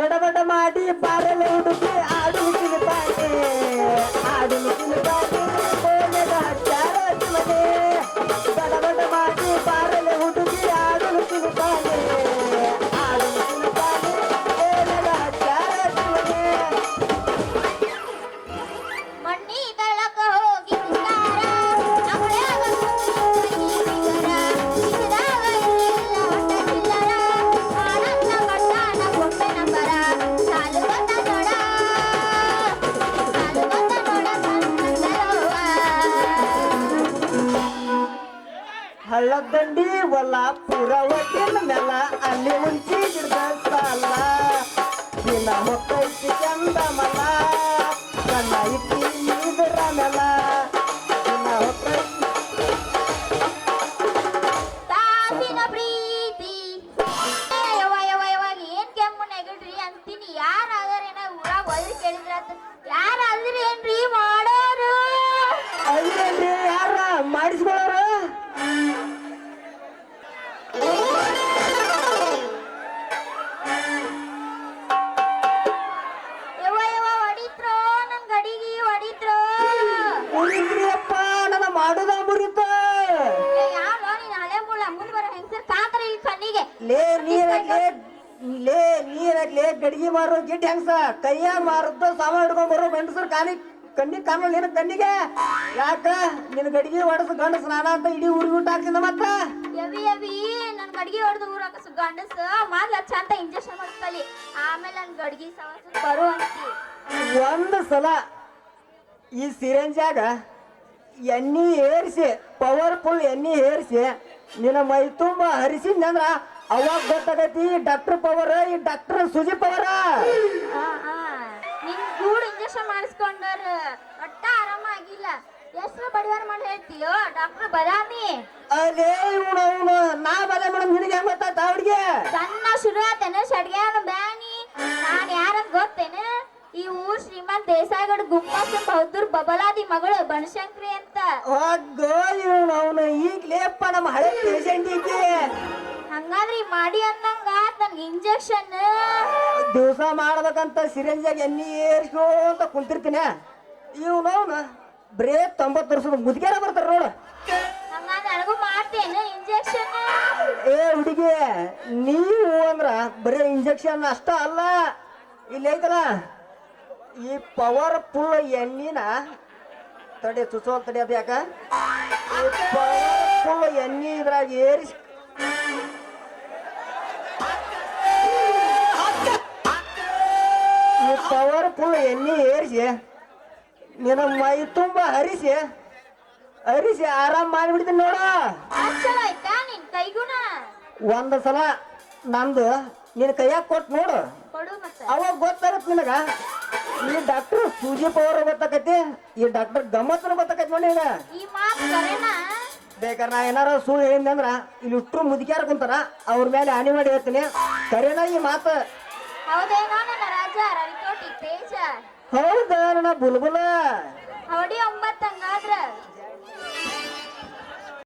ತಡಬಡ ಮಾಡಿ ಬಾರಲೆ ಹುಡುಗಿ ಹಳ್ಳದಂಡಿ ಹೊಲ ಪೂರ ಒಟ್ಟಿನ ಮೆಲ ಅಲ್ಲಿ ಮುಂಚಿ ಗಿಡದ ಸಾಲ. ದಿನ ಹೊಕ್ಕೈತಿ ಚಂದ ಮಲ ನನ್ನ ಇಟ್ಟಿ ಇದರ ನೆಲ. ದಿನ ತಾಸಿನ ಪ್ರೀತಿ. ಏನ್ ಕೆಮ್ಮು ನೆಗಡ್ರಿ ಅಂತೀನಿ. ಯಾರ ಅದರೇನ ಊರಾಗ ಒಳ್ಳೆ ಕೇಳಿದ್ರ ಯಾರ ಅಲ್ರಿ ಏನ್ರಿ ಮಾಡೋರು? ಅಲ್ಲೇನ್ರಿ ಯಾರ ಮಾಡಿಸ್ಕೊಳ್ಳೋರು? ಲೇ ನೀರಲ್ಲೇ ಗಡಿಗೆ ಮಾರೋ ಗಿಡ್ ಹೆಂಗ್ಸ? ಕೈಯ ಮಾರದ್ದು ಸಾಮಾನು ಹಿಡ್ಕೊಂಡ್ ಬರೋ ಗಂಡಸರು ಕಾಲಿ ಕಣ್ಣಿಗೆ ಕಾಣಲ್ಲ ನಿನ್ನ ಕಣ್ಣಿಗೆ? ಯಾಕ? ನಿನ್ನ ಗಡಿಗೆ ಹೊಡೆದು ಗಂಡ ಸ್ನಾನ ಅಂತ ಇಡೀ ಊರಿಗೆ ಊಟ ಹಾಕ್ಸಿದ ಮತ್ತ? ಎವಿ ಯವಿ ನನ್ ಗಡಿಗೆ ಹೊಡೆದು ಊರ ಗಂಡಸ. ಮೊದ್ಲ ಲಕ್ಷ ಅಂತ ಇಂಜೆಕ್ಷನ್ ಮಾಡಿಸ್ತಲಿ ಆಮೇಲೆ ನನ್ ಗಡಿಗೆ ಸವಾಸ ಬರು ಅಂತಿ. ಒಂದು ಸಲ ಈ ಸಿರಂಜಾಗ ಎಣ್ಣೆ ಏರಿಸಿ ಪವರ್ಫುಲ್ ಎಣ್ಣೆ ಏರಿಸಿ ನಿನ್ನ ಮೈ ತುಂಬಾ ಹರಿಸಿದ್ನಂದ್ರ ಅವಾಗ ಗೊತ್ತಾಗೈತಿ ಡಾಕ್ಟರ್ ಪವರ್ ಈ ಡಾಕ್ಟರ್ ಸುಜಿ ಪವರ್. ನಿನ್ ಗೂಡ್ ಇಂಜೆಕ್ಷನ್ ಮಾಡಿಸ್ಕೊಂಡಾರ ಒಟ್ಟ ಆರಾಮಾಗಿಲ್ಲ ಎಷ್ಟು ಬಡಿವಾರ ಮಾಡಿ ಹೇಳ್ತೀಯೋ ಡಾಕ್ಟರ್ ಬದಾಮಿ. ಅದೇ ಇವನು ಅವನು ನಾ ಬದ ಮೇಡಮ್ ನಿನಗೆ ಹೆಂಗ್ ಗೊತ್ತಾಯ್ತ ಅವ್ರಿಗೆ ಸಣ್ಣ ಶುರು ಆತೇನೆ ಶಡ್ಗ್ಯಾನ ಬ್ಯಾನಿ. ನಾನು ಯಾರಂತ ಗೊತ್ತೇನೆ? ಈ ಊರ್ ಶ್ರೀಮಂತ್ ದೇಸಾಯಿಗಡ ಗುಮ್ಮಸ್ ಬಹದ್ದೂರ್ ಬಬಲಾದಿ ಮಗಳು ಬನಶಂಕರಿ ಅಂತ. ಹೋಗೋ ಇವನು ಅವನು. ಈಗಲೇಪ್ಪ ನಮ್ಮ ಹಳೆ ಪೇಷಂಟ್ ಹಂಗಾದ್ರೆ ಮಾಡಿ ಅನ್ನಂಗ ನನ್ಗೆ ಇಂಜೆಕ್ಷನ್ ದಿವಸ ಮಾಡ್ಬೇಕಂತ ಸಿರಿಂಜಾಗ ಎಣ್ಣೆ ಏರ್ಸ್ಕೊಂತ ಕುಂತಿರ್ತೀನಿ. ಇವನು ಅವನು ಬರೇ ತೊಂಬತ್ತು ವರ್ಷದ ಮುದುಕ್ಯಾರ ಬರ್ತಾರ ನೋಡು. ಹಂಗಾದ್ರೆ ನನಗೂ ಮಾಡ್ತೇನೆ ಇಂಜೆಕ್ಷನ್ ಏ ಹುಡುಗಿ ನೀವು ಅಂದ್ರ ಬರೀ ಇಂಜೆಕ್ಷನ್ ಅಷ್ಟ ಅಲ್ಲ. ಇಲ್ಲಿ ಐತಲ್ಲ ಈ ಪವರ್ಫುಲ್ ಎಣ್ಣಿನ ತಡೆ ಚುಚ್ಚೋಲ್ ತಡೆ ಅದು ಯಾಕ? ಈ ಪವರ್ಫುಲ್ ಎಣ್ಣೆ ಇದ್ರಾಗ ಏರಿಸಿ ಪವರ್ಫುಲ್ ಎಣ್ಣೆ ಏರಿಸಿ ನಿನ್ನ ಮೈ ತುಂಬ ಹರಿಸಿ ಹರಿಸಿ ಆರಾಮ್ ಮಾಡಿಬಿಡ್ತೀನಿ ನೋಡು. ಒಂದ ಆಯ್ತಾ ನಿನ್ ಕೈಗುಣ? ಒಂದು ಸಲ ನಂದು ನಿನ್ನ ಕೈಯಾಗ ಕೊಟ್ಟು ನೋಡು. ಕೊಡು ಮತ್ತೆ. ಅವಾಗ ಗೊತ್ತಾಗತ್ ನಿನಗ. ಈ ಡಾಕ್ಟರ್ ಸೂಜಿ ಪವರ್ ಗೊತ್ತಾಕತಿ ಈ ಡಾಕ್ಟರ್ ಗಮ್ಮತ್ತನ ಗೊತ್ತಾಕತಿ ನೋಡಿ ಈಗ. ಈ ಮಾತು ಕರೆನಾ ಬೇಕಾದ್ರೆ ನಾ ಏನಾರ ಸುಳ್ಳು ಅಂದ್ರ ಇಲ್ಲಿ ಇಟ್ಟರು ಮುದುಕ್ಯಾರ ಕುಂತಾರ ಅವ್ರ ಮೇಲೆ ಹಾನಿ ಮಾಡಿ ಹೇಳ್ತೀನಿ. ಕರೆನ ಈ ಮಾತು? ಹೌದೇನೋ ನನ್ನ ರಾಜ ರವಿಕೋಟಿ ತೇಜ. ಹೌದಾ ನನ್ನ ಬುಲ್ಬುಲ? ಹೊಡಿ ಒಂಬತ್ತು ಹಂಗಾದ್ರ